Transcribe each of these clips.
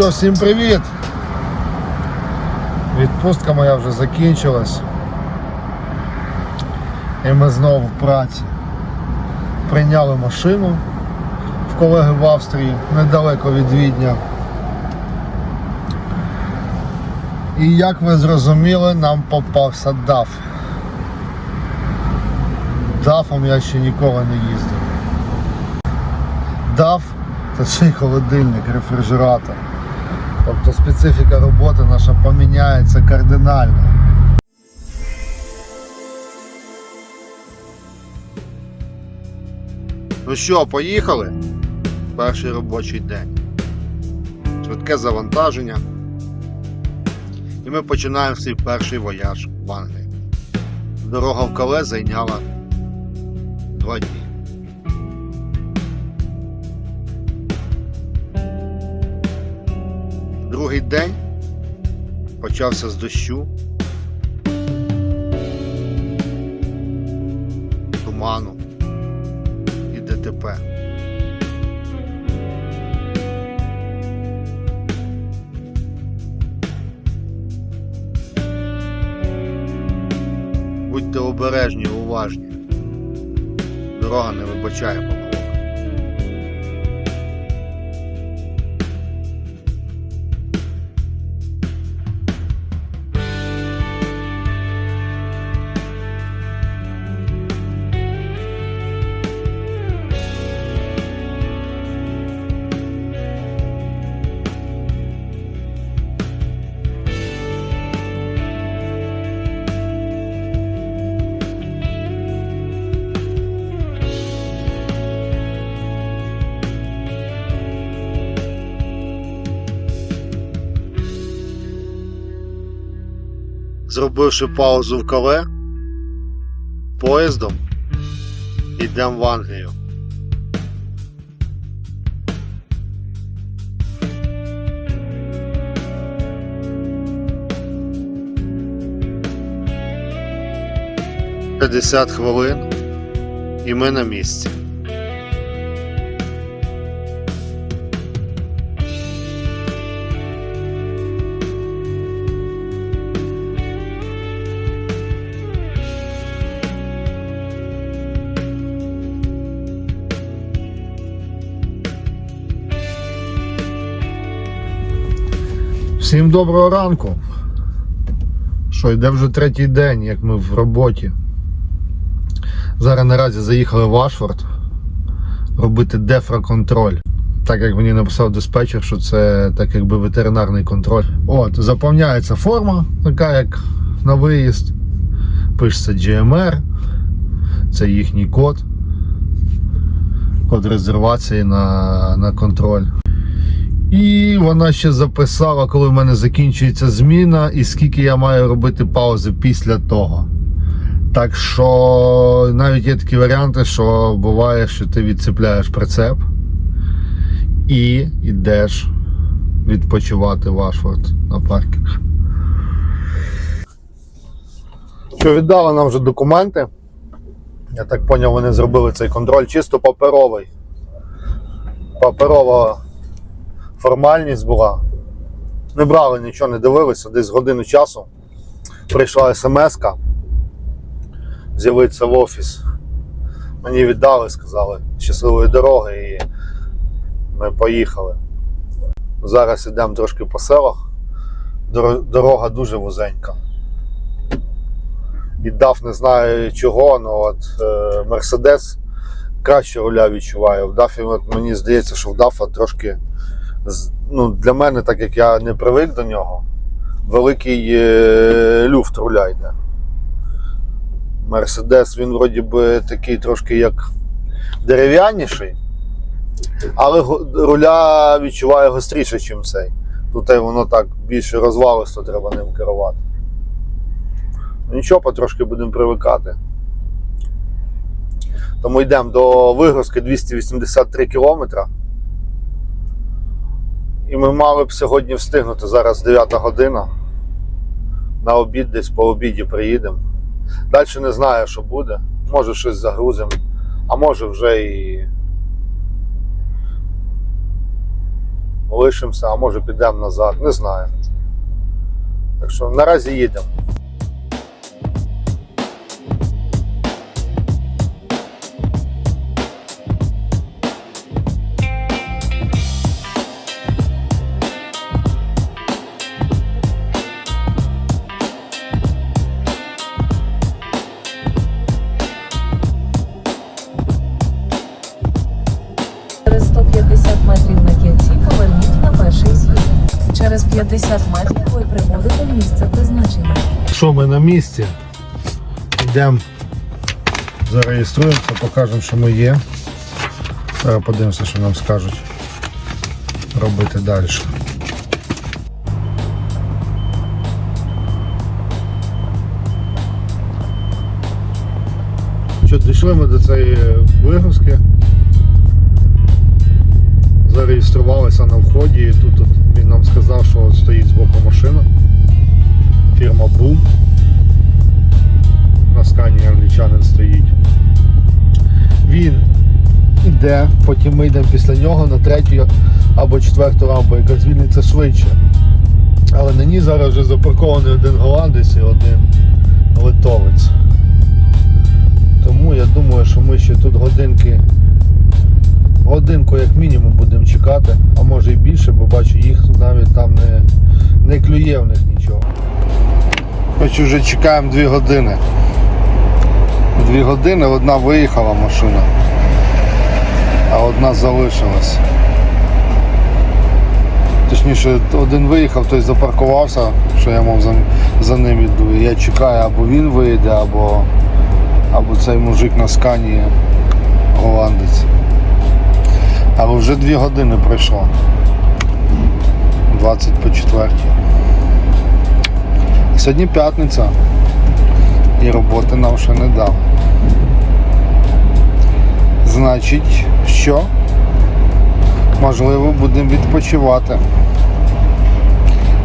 що, всім привіт! Відпустка моя вже закінчилась. І ми знову в праці. Прийняли машину в колеги в Австрії, недалеко від Відня. І як ви зрозуміли, нам попався DAF. DAF-ом я ще ніколи не їздив. DAF це ще й холодильник, рефрижератор. Тобто специфіка роботи наша поміняється кардинально. Ну що, поїхали? Перший робочий день. Швидке завантаження. І ми починаємо свій перший вояж в Англії. Дорога в Кале зайняла два дні. Другий день почався з дощу, туману і ДТП. Будьте обережні, уважні. Дорога не вибачає зробивши паузу в кале, поїздом йдемо в Англію. П'ятдесят хвилин і ми на місці. Всім доброго ранку. Що, йде вже третій день, як ми в роботі. Зараз наразі заїхали в Ашфорд робити дефраконтроль. Так як мені написав диспетчер, що це так якби ветеринарний контроль. От, заповняється форма, така як на виїзд. Пишеться GMR, це їхній код. Код резервації на, на контроль. І вона ще записала, коли в мене закінчується зміна, і скільки я маю робити паузи після того. Так що навіть є такі варіанти, що буває, що ти відцепляєш прицеп і йдеш відпочивати в Ашфорд на паркінг. Що віддали нам вже документи. Я так зрозумів, вони зробили цей контроль чисто паперовий. Паперова формальність була. Не брали нічого, не дивилися, десь годину часу. Прийшла смс-ка з'явитися в офіс. Мені віддали, сказали щасливої дороги і ми поїхали. Зараз йдемо трошки по селах. Дорога дуже вузенька. І дав не знаю чого, але от е, Мерседес краще руля відчуває. В Дафі от, мені здається, що в Дафа трошки ну, для мене, так як я не привик до нього, великий е, люфт руля йде. Мерседес, він вроді би такий трошки як дерев'яніший, але руля відчуває гостріше, ніж цей. Тут воно так більше розвалисто, треба ним керувати. Ну, Нічого, потрошки будемо привикати. Тому йдемо до вигрузки 283 кілометра. І ми мали б сьогодні встигнути. Зараз 9 година. На обід десь по обіді приїдемо. Далі не знаю, що буде. Може щось загрузимо, а може вже і лишимося, а може підемо назад, не знаю. Так що наразі їдемо. Місці? Йдемо, зареєструємося, покажемо, що ми є. Зараз подивимося, що нам скажуть робити далі. Дійшли ми до цієї вигрузки. Зареєструвалися на вході і тут, от він нам сказав, що стоїть збоку машина. Фірма Boom. На скані англічанин стоїть. Він іде, потім ми йдемо після нього на третю або четверту рампу, яка звільниться швидше. Але на ній зараз вже запаркований один голландець і один литовець. Тому я думаю, що ми ще тут годинки, годинку як мінімум будемо чекати, а може і більше, бо бачу їх навіть там не, не клює в них нічого. Хоч вже чекаємо дві години. Дві години одна виїхала машина, а одна залишилась. Точніше, один виїхав, той запаркувався, що я мов за, за ним іду. І я чекаю, або він вийде, або, або цей мужик на скані голландець. Але вже дві години пройшло. 20 по четвертій. Сьогодні п'ятниця і роботи нам ще не дав. Значить, що? Можливо, будемо відпочивати.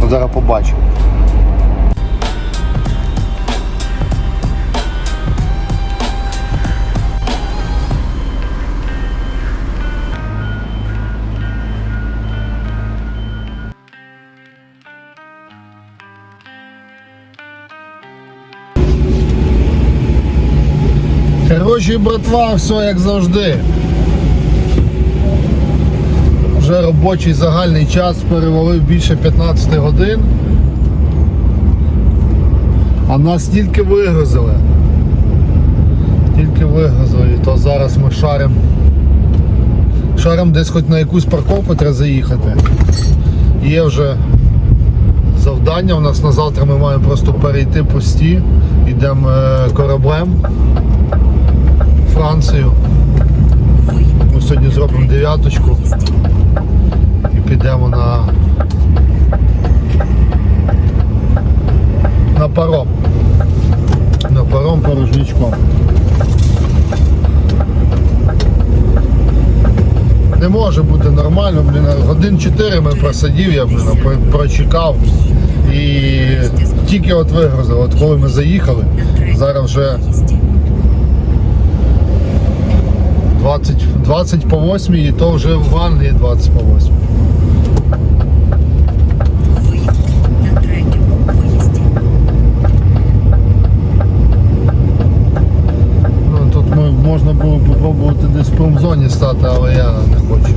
Ну, зараз побачимо. Короче, братва, все як завжди. Вже робочий загальний час перевалив більше 15 годин. А нас тільки вигрузили. Тільки вигрузили, то зараз ми шарим. Шарим десь хоч на якусь парковку треба заїхати. Є вже завдання. У нас на завтра ми маємо просто перейти пості. Йдемо е, кораблем. Францію. Ми сьогодні зробимо дев'яточку і підемо на, на паром. На паром порожничком. Не може бути нормально, блін, годин 4 ми просидів, я блін, прочекав. І тільки от вигрузили, от коли ми заїхали, зараз вже 20, 20 по 8 і то вже в Англії 20 по 8. на третьому виїзді. Ну, тут можна було попробувати десь в промзоні стати, але я не хочу.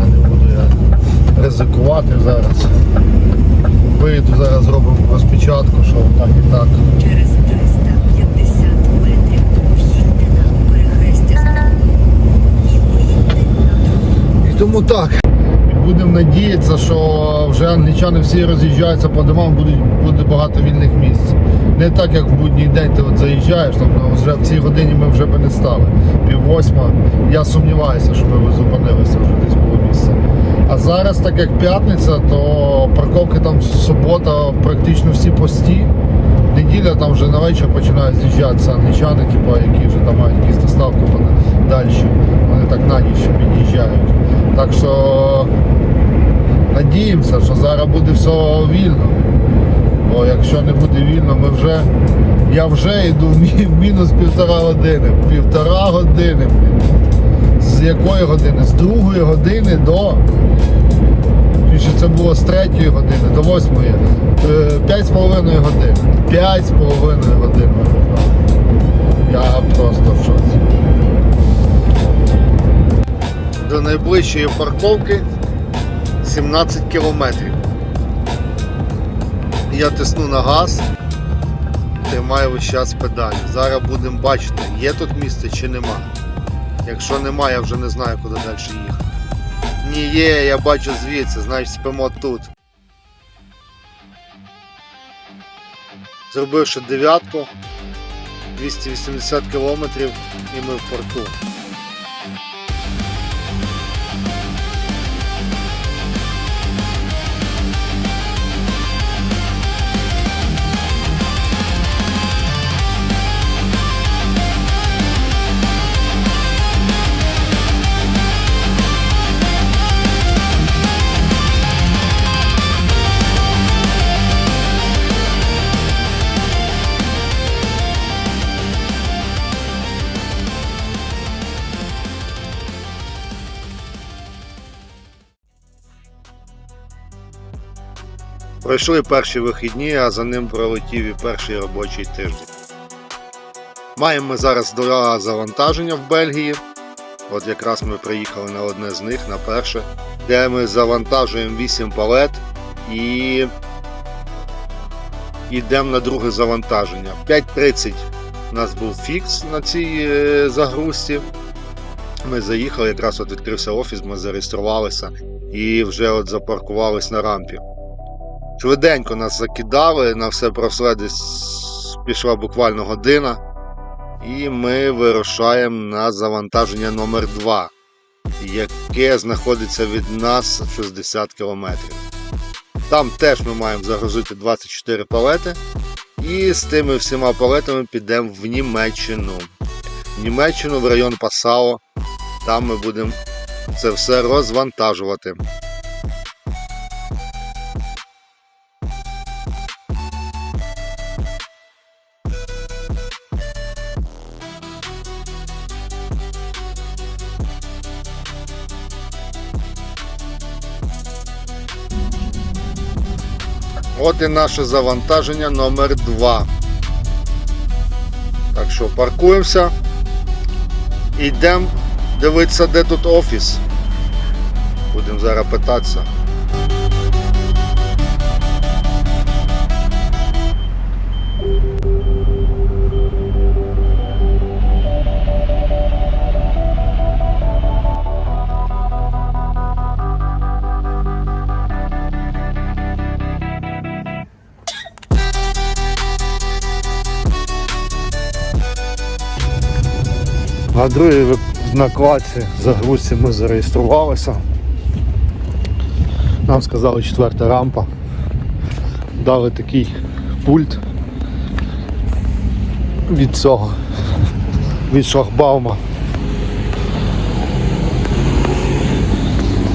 Я не буду я ризикувати зараз. Вийду зараз зробимо розпечатку, що так і так. Через 350 метрів в'їдьте на перехрестя і виїдьте на. І тому так. І будемо надіятися, що вже англічани всі роз'їжджаються по домам, будуть, буде багато вільних місць. Не так, як в будній день ти от заїжджаєш, ну, вже в цій годині ми вже би не стали. Пів восьма. Я сумніваюся, що ми зупинилися вже десь було місце. А зараз, так як п'ятниця, то парковки там субота практично всі пості. Неділя там вже на вечір починають з'їжджатися англічани, типу, які вже там мають якісь доставки вони далі. Вони так на ніч під'їжджають. Так що надіємося, що зараз буде все вільно. Бо якщо не буде вільно, ми вже. Я вже йду в мінус півтора години. Півтора години. З якої години? З другої години до це було з 3 години до 8. 5,5 годин. 5,5 годин. Я просто в шоці. До найближчої парковки 17 кілометрів. Я тисну на газ, тримаю весь час педалі. Зараз будемо бачити, є тут місце чи нема. Якщо немає, я вже не знаю, куди далі їхати. Ні, є, я бачу звідси, значить спимо тут. Зробивши дев'ятку, 280 кілометрів і ми в порту. Пройшли перші вихідні, а за ним пролетів і перший робочий тиждень. Маємо ми зараз два завантаження в Бельгії. От якраз ми приїхали на одне з них, на перше, де ми завантажуємо 8 палет і йдемо на друге завантаження. 5.30 у нас був фікс на цій е, загрузці. Ми заїхали, якраз от відкрився офіс, ми зареєструвалися і вже от запаркувались на рампі. Швиденько нас закидали, на все про все десь пішла буквально година. І ми вирушаємо на завантаження номер 2 яке знаходиться від нас 60 км. Там теж ми маємо загрузити 24 палети. І з тими всіма палетами підемо в Німеччину. В Німеччину в район Пасао. Там ми будемо це все розвантажувати. От і наше завантаження номер 2 Так що паркуємося. Йдемо дивитися, де тут офіс. Будемо зараз питатися. На другій ви- накладці загрузці ми зареєструвалися. Нам сказали четверта рампа. Дали такий пульт від цього, від шлагбаума.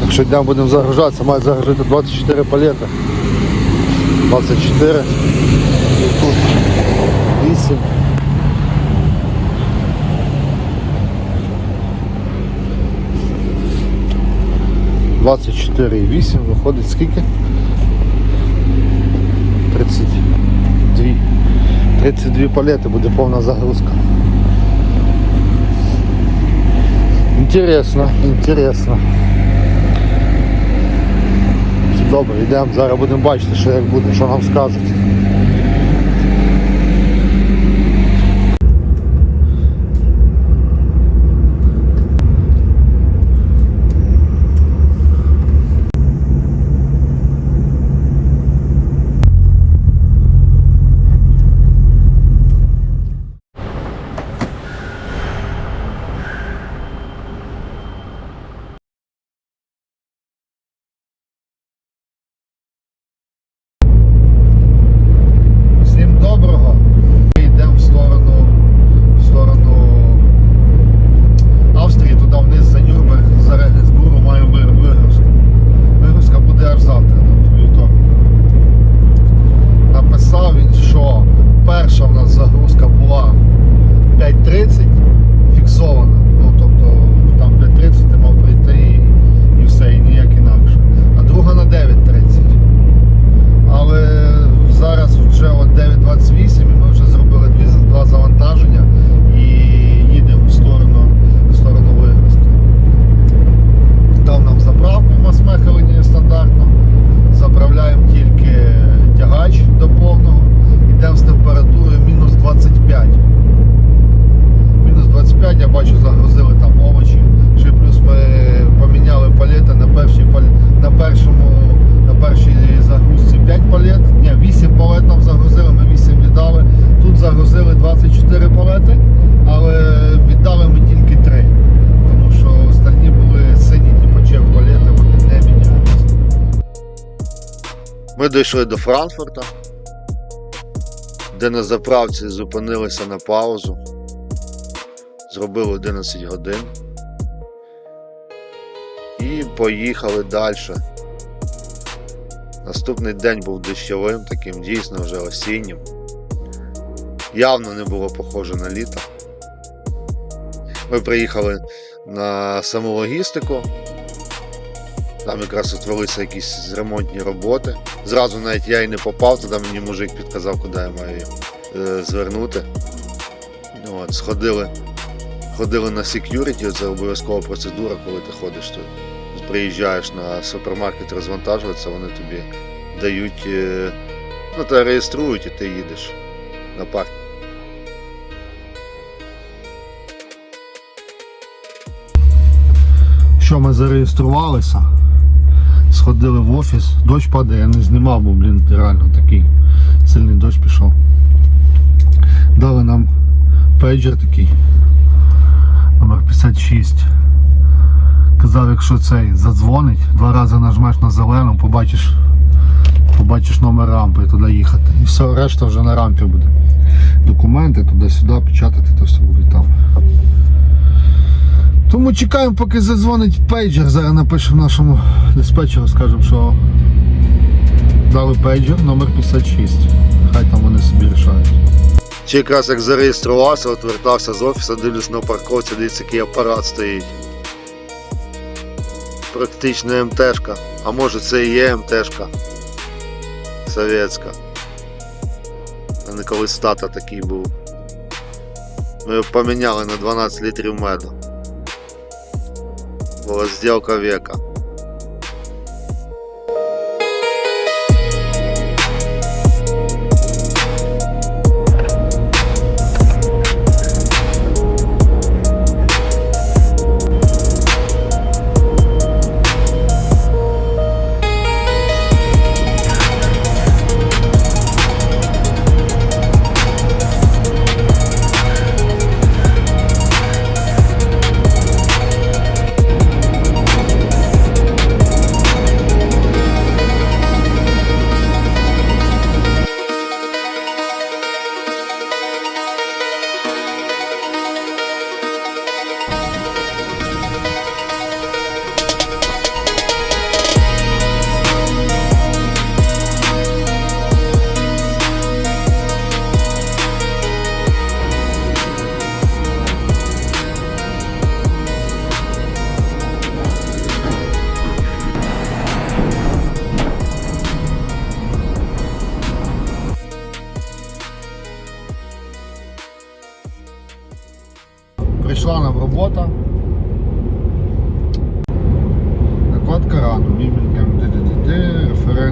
Так що йдемо будемо загружатися, мають загрузити 24 палети. 24. І тут 8. Двадцять чотири і вісім виходить скільки? 32. 32 палети буде повна загрузка. Інтересно, інтересно. Добре, йдемо, зараз будемо бачити, що як буде, що нам скажуть. Дійшли до Франкфурта, де на заправці зупинилися на паузу. Зробили 11 годин. І поїхали далі. Наступний день був дощовим, таким дійсно вже осіннім. Явно не було похоже на літо. Ми приїхали на саму логістику. Там якраз утворилися якісь ремонтні роботи. Зразу навіть я і не попав, туди мені мужик підказав, куди я маю е, звернути. Ну, От, сходили, ходили на security, це обов'язкова процедура, коли ти ходиш тут. Приїжджаєш на супермаркет розвантажуватися, вони тобі дають, е, ну, тебе реєструють і ти їдеш на парк. Що ми зареєструвалися, сходили в офіс, дощ падає, я не знімав, бо блін, реально такий сильний дощ пішов. Дали нам пейджер такий, номер 56. Казав, якщо цей задзвонить, два рази нажмеш на зелену, побачиш, побачиш номер рампи туди їхати. І все, решта вже на рампі буде. Документи туди-сюди, печатати, то все буде там. Тому чекаємо, поки задзвонить пейджер. Зараз напишемо нашому диспетчеру, скажемо, що дали пейджер номер 56. Хай там вони собі рішають. Чи якраз як зареєструвався, от вертався з офісу, дивлюсь на парковці, дивіться, який апарат стоїть. Практично МТшка. А може це і є МТшка. Совєтська. А не колись тата такий був. Ми його поміняли на 12 літрів меду. Була сделка века.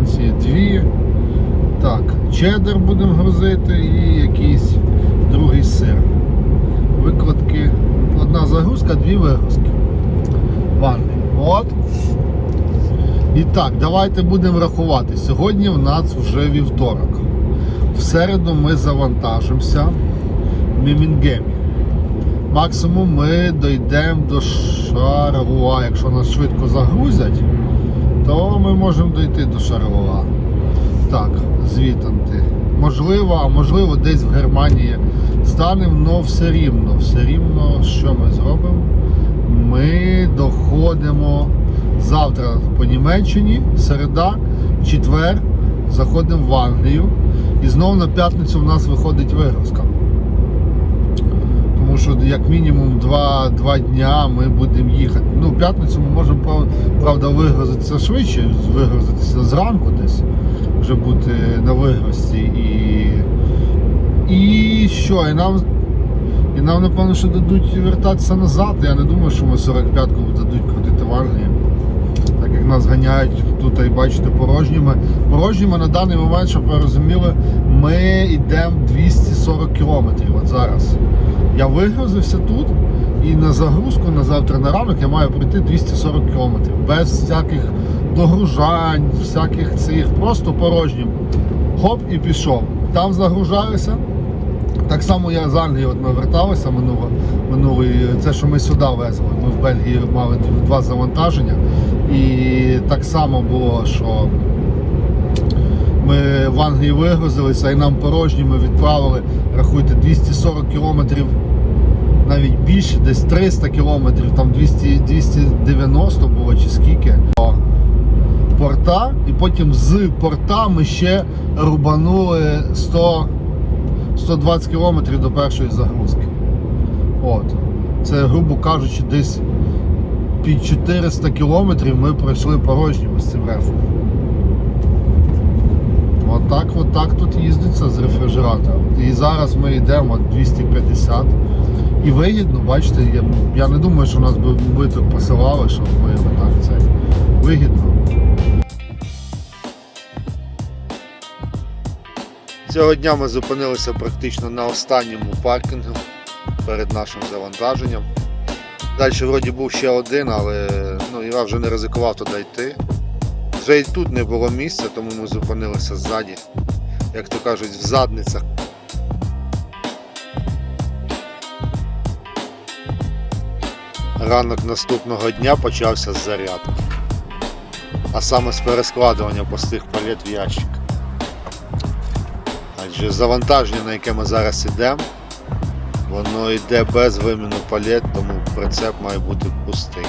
Ди-ди-ди-ди, дві. Так, чеддер будемо грузити і якийсь другий сир. Викладки. Одна загрузка, дві вигрузки. Ванни. От. І так, давайте будемо рахувати. Сьогодні в нас вже вівторок. В середу ми завантажимося в Мімінгемі. Максимум ми дійдемо до Шаруа. Якщо нас швидко загрузять, то ми можемо дійти до Шаруа. Так, звітанти. Можливо, а можливо десь в Германії станемо, але все рівно, все рівно, що ми зробимо? Ми доходимо завтра по Німеччині, середа, четвер, заходимо в Англію. І знову на п'ятницю в нас виходить вигрузка. Що як мінімум два, два дня ми будемо їхати. Ну, п'ятницю ми можемо прав- правда вигрузитися швидше, вигрузитися зранку десь, вже бути на вигрузці і. І що? І нам, і нам напевно, що дадуть вертатися назад. Я не думаю, що ми 45-ку дадуть крутити в Англії. Так як нас ганяють тут, і бачите, порожніми. Порожніми на даний момент, щоб ви розуміли, ми йдемо 240 кілометрів от зараз. Я вигрузився тут і на загрузку на завтра на ранок я маю пройти 240 кілометрів. Без всяких догружань, всяких цих, просто порожнім. Хоп і пішов. Там загружаюся, Так само я з Англії, от ми верталися минуло, минулий, це що ми сюди везли. Ми в Бельгії мали два завантаження. І так само було, що ми в Англії вигрузилися і нам порожні ми відправили, рахуйте, 240 кілометрів, навіть більше, десь 300 кілометрів, там 200, 290 було чи скільки. Порта, і потім з порта ми ще рубанули 100, 120 кілометрів до першої загрузки. От. Це, грубо кажучи, десь під 400 кілометрів ми пройшли порожніми з цим рефом. Отак, отак тут їздиться з рефрижератором. І зараз ми йдемо 250. І вигідно, бачите, я, я не думаю, що нас би, би посилали, щоб ми отак це вигідно. Цього дня ми зупинилися практично на останньому паркінгу перед нашим завантаженням. Далі вроді був ще один, але ну, я вже не ризикував туди йти. Вже і тут не було місця, тому ми зупинилися ззаді, як то кажуть, в задницях. Ранок наступного дня почався з зарядки. А саме з перескладування пустих палет в ящик. Адже завантаження, на яке ми зараз йдемо, воно йде без виміну палет, тому прицеп має бути пустий.